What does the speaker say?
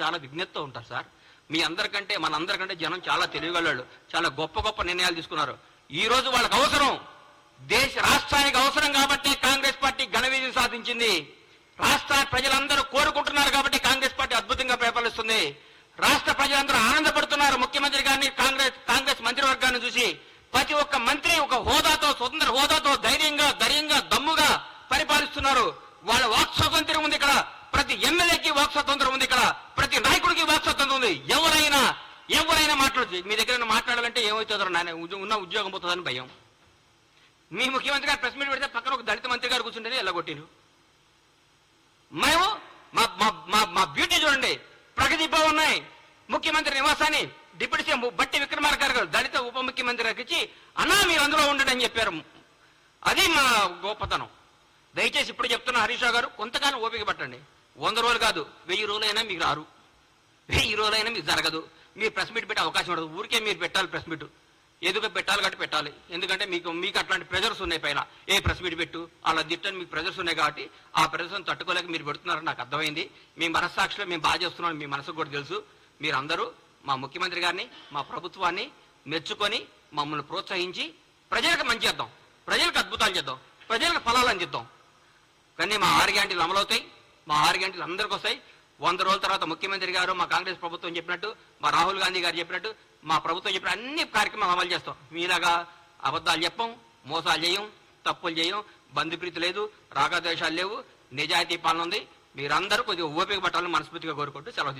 చాలా విజ్ఞతతో ఉంటారు సార్. మీ అందరికంటే మన అందరికంటే జనం చాలా తెలివిగలవాళ్ళు. చాలా గొప్ప గొప్ప నిర్ణయాలు తీసుకున్నారు. ఈ రోజు వాళ్ళకి అవసరం. దేశ రాష్ట్రానికి అవసరం కాబట్టి కాంగ్రెస్ పార్టీ ఘన విజయం సాధించింది. రాష్ట్ర ప్రజలందరూ కోరుకుంటున్నారు కాబట్టి కాంగ్రెస్ పార్టీ అద్భుతంగా పేపర్లుస్తుంది. రాష్ట్ర ప్రజలందరూ ఆనందపడుతున్నారు. ముఖ్యమంత్రి గారిని కాంగ్రెస్ కాంగ్రెస్ మంత్రివర్గాన్ని చూసి ప్రతి ఒక్క మంత్రి ఒక హోదాతో స్వతంత్ర హోదాతో ధైర్యంగా ధైర్యంగా దమ్ముగా పరిపాలిస్తున్నారు. వాళ్ళ వాక్ స్వాతంత్ర్యం ఉంది ఇక్కడ. ప్రతి ఎమ్మెల్యేకి వాక్ స్వాతంత్రం ఉంది ఇక్కడ ప్రతి నాయకుడికి వాక్ స్వాతంత్రం ఉంది ఎవరైనా ఎవరైనా మాట్లాడచ్చు. మీ దగ్గర మాట్లాడాలంటే ఏమవుతుందో నాయన. ఉన్న ఉద్యోగం పోతుందని భయం. మీ ముఖ్యమంత్రి గారు ప్రెస్ మీట్ పెడితే పక్కన ఒక దళిత మంత్రి గారు కూర్చుంటేనే ఎల్లగొట్టిను మేము మా మా మా బ్యూటీ చూడండి. ప్రగతి భవన్ ఉన్నాయి. ముఖ్యమంత్రి నివాసాన్ని డిప్యూటీ సీఎం బట్టి విక్రమార్క గారు దళిత ఉప ముఖ్యమంత్రి గారికి ఇచ్చి అన్నా మీరు అందులో ఉండడం అని చెప్పారు. అది మా గొప్పతనం. దయచేసి ఇప్పుడు చెప్తున్న హరీష్ గారు కొంతకాలం ఓపిక పట్టండి. వంద రోజులు కాదు వెయ్యి రోజులైనా మీకు రారు. వెయ్యి రోజులైనా మీకు జరగదు. మీరు ప్రెస్ మీట్ పెట్టే అవకాశం ఉండదు. ఊరికే మీరు పెట్టాలి ప్రెస్ మీట్. ఎందుకు పెట్టాలి కాబట్టి పెట్టాలి. ఎందుకంటే మీకు మీకు అట్లాంటి ప్రెజర్స్ ఉన్నాయి పైన. ఏ ప్రెస్ మీట్ పెట్టు అలా తిట్టని మీకు ప్రెజర్స్ ఉన్నాయి కాబట్టి ఆ ప్రెజర్స్ని తట్టుకోలేక మీరు పెడుతున్నారని నాకు అర్థమైంది. మీ మనస్సాక్షిలో మేము బాగా చేస్తున్నాం మీ మనసుకు కూడా తెలుసు. మీరందరూ మా ముఖ్యమంత్రి గారిని మా ప్రభుత్వాన్ని మెచ్చుకొని మమ్మల్ని ప్రోత్సహించి ప్రజలకు మంచి చేద్దాం. ప్రజలకు అద్భుతాలు చేద్దాం. ప్రజలకు ఫలాలు అందిద్దాం. కానీ మా ఆరు గంటలు అమలవుతాయి. మా ఆరు గంటలు అందరికి వస్తాయి. వంద రోజుల తర్వాత ముఖ్యమంత్రి గారు మా కాంగ్రెస్ ప్రభుత్వం చెప్పినట్టు మా రాహుల్ గాంధీ గారు చెప్పినట్టు మా ప్రభుత్వం చెప్పిన అన్ని కార్యక్రమాలు అమలు చేస్తాం. మీలాగా అబద్ధాలు చెప్పం మోసాలు చేయం తప్పులు చేయం బంధుప్రీతి లేదు రాగద్వేషాలు లేవు నిజాయితీ పాలన ఉంది. మీరందరూ కొద్దిగా ఓపిక పట్టాలని మనస్ఫూర్తిగా కోరుకుంటూ సెలవు